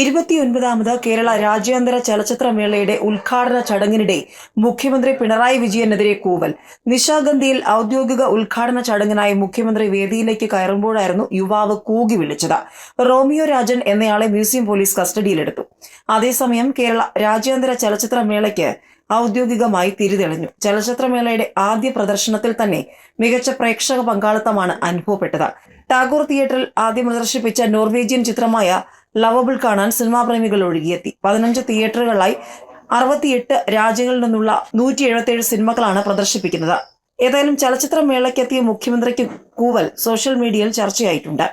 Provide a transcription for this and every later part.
ഇരുപത്തിയൊൻപതാമത് കേരള രാജ്യാന്തര ചലച്ചിത്രമേളയുടെ ഉദ്ഘാടന ചടങ്ങിനിടെ മുഖ്യമന്ത്രി പിണറായി വിജയനെതിരെ കൂവൽ. നിശാഗന്ധിയിൽ ഔദ്യോഗിക ഉദ്ഘാടന ചടങ്ങിനായി മുഖ്യമന്ത്രി വേദിയിലേക്ക് കയറുമ്പോഴായിരുന്നു യുവാവ് കൂകി വിളിച്ചത്. റോമിയോ രാജൻ എന്നയാളെ മ്യൂസിയം പോലീസ് കസ്റ്റഡിയിലെടുത്തു. അതേസമയം കേരള രാജ്യാന്തര ചലച്ചിത്രമേളയ്ക്ക് ഔദ്യോഗികമായി തിരിതെളിഞ്ഞു. ചലച്ചിത്രമേളയുടെ ആദ്യ പ്രദർശനത്തിൽ തന്നെ മികച്ച പ്രേക്ഷക പങ്കാളിത്തമാണ് അനുഭവപ്പെട്ടത്. ടാഗോർ തിയേറ്ററിൽ ആദ്യം പ്രദർശിപ്പിച്ച നോർവേജിയൻ ചിത്രമായ ലവബിൾ കാണാൻ സിനിമാ പ്രേമികൾ ഒഴുകിയെത്തി. പതിനഞ്ച് തിയേറ്ററുകളായി അറുപത്തിയെട്ട് രാജ്യങ്ങളിൽ നിന്നുള്ള നൂറ്റി എഴുപത്തിയേഴ് സിനിമകളാണ് പ്രദർശിപ്പിക്കുന്നത്. ഏതായാലും ചലച്ചിത്രമേളയ്ക്കെത്തിയ മുഖ്യമന്ത്രിക്ക് കൂവൽ സോഷ്യൽ മീഡിയയിൽ ചർച്ചയായിട്ടുണ്ട്.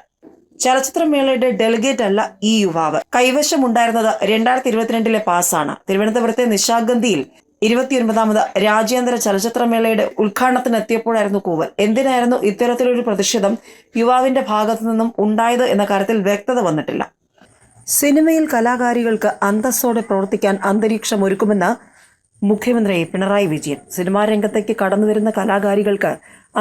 ചലച്ചിത്രമേളയുടെ ഡെലിഗേറ്റ് അല്ല ഈ യുവാവ്. കൈവശമുണ്ടായിരുന്നത് രണ്ടായിരത്തി ഇരുപത്തിരണ്ടിലെ പാസ്സാണ് തിരുവനന്തപുരത്തെ നിശാഗന്ധിയിൽ ഇരുപത്തിയൊൻപതാമത് രാജ്യാന്തര ചലച്ചിത്രമേളയുടെ മേളയുടെ എത്തിയപ്പോഴായിരുന്നു കൂവൽ. എന്തിനായിരുന്നു ഇത്തരത്തിലൊരു പ്രതിഷേധം യുവാവിന്റെ ഭാഗത്തു നിന്നും ഉണ്ടായത് എന്ന കാര്യത്തിൽ വ്യക്തത വന്നിട്ടില്ല. സിനിമയിൽ കലാകാരികൾക്ക് അന്തസ്സോടെ പ്രവർത്തിക്കാൻ അന്തരീക്ഷം ഒരുക്കുമെന്ന് മുഖ്യമന്ത്രി പിണറായി വിജയൻ. സിനിമാ രംഗത്തേക്ക് കടന്നുവരുന്ന കലാകാരികൾക്ക്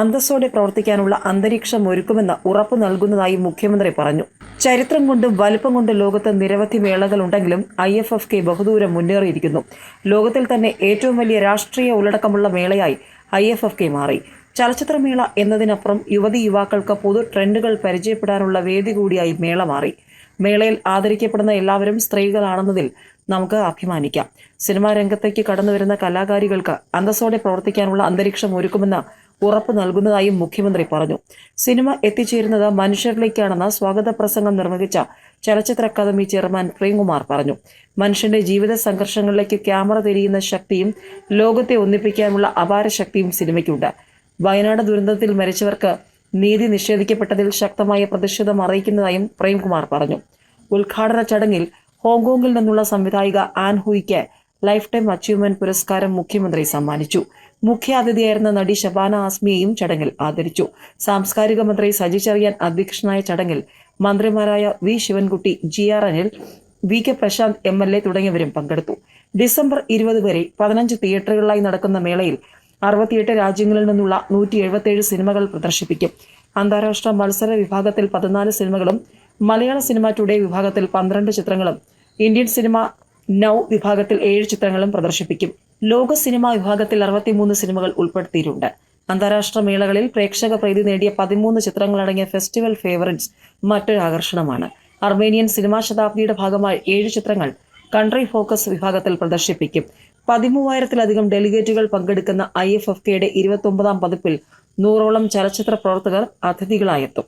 അന്തസ്സോടെ പ്രവർത്തിക്കാനുള്ള അന്തരീക്ഷം ഒരുക്കുമെന്ന് ഉറപ്പു നൽകുന്നതായി മുഖ്യമന്ത്രി പറഞ്ഞു. ചരിത്രം കൊണ്ടും വലുപ്പം കൊണ്ടും ലോകത്ത് നിരവധി മേളകളുണ്ടെങ്കിലും ഐ എഫ് എഫ് കെ ബഹുദൂരം മുന്നേറിയിരിക്കുന്നു. ലോകത്തിൽ തന്നെ ഏറ്റവും വലിയ രാഷ്ട്രീയ ഉള്ളടക്കമുള്ള മേളയായി ഐ എഫ് എഫ് കെ മാറി. ചലച്ചിത്രമേള എന്നതിനപ്പുറം യുവതി യുവാക്കൾക്ക് പൊതു ട്രെൻഡുകൾ പരിചയപ്പെടാനുള്ള വേദി കൂടിയായി മേള മാറി. മേളയിൽ ആദരിക്കപ്പെടുന്ന എല്ലാവരും സ്ത്രീകളാണെന്നതിൽ നമുക്ക് അഭിമാനിക്കാം. സിനിമാ രംഗത്തേക്ക് കടന്നു വരുന്ന കലാകാരികൾക്ക് അന്തസ്സോടെ പ്രവർത്തിക്കാനുള്ള അന്തരീക്ഷം ഒരുക്കുമെന്ന് ഉറപ്പ് നൽകുന്നതായും മുഖ്യമന്ത്രി പറഞ്ഞു. സിനിമ എത്തിച്ചേരുന്നത് മനുഷ്യരിലേക്കാണെന്ന് സ്വാഗത പ്രസംഗം നിർവഹിച്ച ചലച്ചിത്ര അക്കാദമി ചെയർമാൻ പ്രേംകുമാർ പറഞ്ഞു. മനുഷ്യന്റെ ജീവിത സംഘർഷങ്ങളിലേക്ക് ക്യാമറ തിരിയുന്ന ശക്തിയും ലോകത്തെ ഒന്നിപ്പിക്കാനുള്ള അപാര ശക്തിയും സിനിമയ്ക്കുണ്ട്. വയനാട് ദുരന്തത്തിൽ മരിച്ചവർക്ക് നീതി നിഷേധിക്കപ്പെട്ടതിൽ ശക്തമായ പ്രതിഷേധം അറിയിക്കുന്നതായും പ്രേംകുമാർ പറഞ്ഞു. ഉദ്ഘാടന ചടങ്ങിൽ ഹോങ്കോങ്ങിൽ നിന്നുള്ള സംവിധായിക ആൻ ഹുയിക്ക് ലൈഫ് ടൈം അച്ചീവ്മെന്റ് പുരസ്കാരം മുഖ്യമന്ത്രി സമ്മാനിച്ചു. മുഖ്യാതിഥിയായിരുന്ന നടി ഷബാന ആസ്മിയെയും ചടങ്ങിൽ ആദരിച്ചു. സാംസ്കാരിക മന്ത്രി സജി ചെറിയാൻ അധ്യക്ഷനായ ചടങ്ങിൽ മന്ത്രിമാരായ V Sivankutty G R Anil V K Prasanth M L A തുടങ്ങിയവരും പങ്കെടുത്തു. ഡിസംബർ ഇരുപത് വരെ പതിനഞ്ച് തിയേറ്ററുകളിലായി നടക്കുന്ന മേളയിൽ അറുപത്തിയെട്ട് രാജ്യങ്ങളിൽ നിന്നുള്ള നൂറ്റി എഴുപത്തിയേഴ് സിനിമകൾ പ്രദർശിപ്പിക്കും. അന്താരാഷ്ട്ര മത്സര വിഭാഗത്തിൽ പതിനാല് സിനിമകളും മലയാള സിനിമ ടുഡേ വിഭാഗത്തിൽ പന്ത്രണ്ട് ചിത്രങ്ങളും ഇന്ത്യൻ സിനിമ നൗ വിഭാഗത്തിൽ ഏഴ് ചിത്രങ്ങളും പ്രദർശിപ്പിക്കും. ലോക സിനിമ വിഭാഗത്തിൽ അറുപത്തിമൂന്ന് സിനിമകൾ ഉൾപ്പെടുത്തിയിട്ടുണ്ട്. അന്താരാഷ്ട്ര മേളകളിൽ പ്രേക്ഷക പ്രീതി നേടിയ പതിമൂന്ന് ചിത്രങ്ങളടങ്ങിയ ഫെസ്റ്റിവൽ ഫേവറിറ്റ്സ് മറ്റൊരു ആകർഷണമാണ്. അർമേനിയൻ സിനിമാ ശതാബ്ദിയുടെ ഭാഗമായി ഏഴ് ചിത്രങ്ങൾ കൺട്രി ഫോക്കസ് വിഭാഗത്തിൽ പ്രദർശിപ്പിക്കും. പതിമൂവായിരത്തിലധികം ഡെലിഗേറ്റുകൾ പങ്കെടുക്കുന്ന ഐ എഫ് എഫ് കെയുടെ ഇരുപത്തൊമ്പതാം പതിപ്പിൽ നൂറോളം ചലച്ചിത്ര പ്രവർത്തകർ അതിഥികളായെത്തും.